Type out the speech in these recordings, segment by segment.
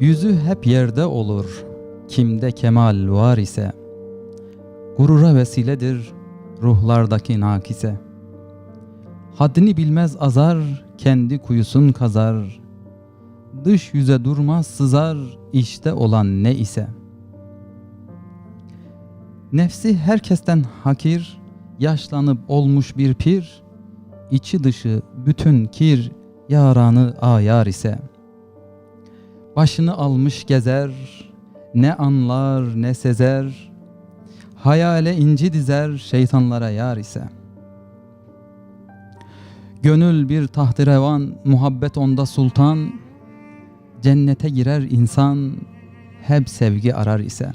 Yüzü hep yerde olur, kimde kemal var ise. Gurura vesiledir ruhlardaki nakise. Haddini bilmez azar, kendi kuyusun kazar. Dış yüze durmaz sızar, işte olan ne ise. Nefsi herkesten hakir, yaşlanıp olmuş bir pir, içi dışı bütün kir, yaranı ayar ise. Başını almış gezer, ne anlar ne sezer, hayale inci dizer şeytanlara yar ise. Gönül bir tahterevan, muhabbet onda sultan, cennete girer insan, hep sevgi arar ise.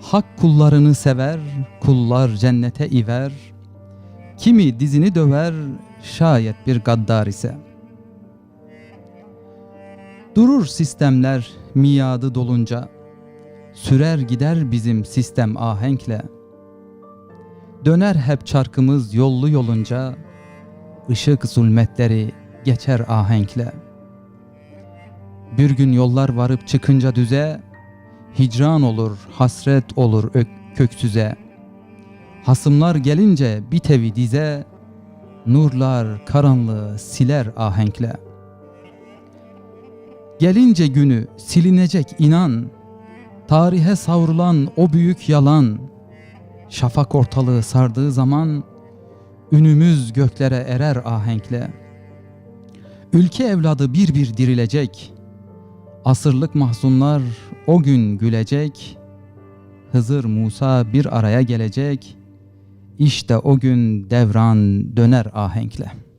Hak kullarını sever, kullar cennete iver, kimi dizini döver, şayet bir gaddar ise. Durur sistemler miadı dolunca, sürer gider bizim sistem ahenkle. Döner hep çarkımız yollu yolunca, ışık zulmetleri geçer ahenkle. Bir gün yollar varıp çıkınca düze, hicran olur, hasret olur ök- köksüze. Hasımlar gelince bir tevi dize, nurlar karanlığı siler ahenkle. Gelince günü silinecek inan, tarihe savrulan o büyük yalan, şafak ortalığı sardığı zaman, ünümüz göklere erer ahenkle. Ülke evladı bir bir dirilecek, asırlık mahzunlar o gün gülecek, Hızır Musa bir araya gelecek, işte o gün devran döner ahenkle.''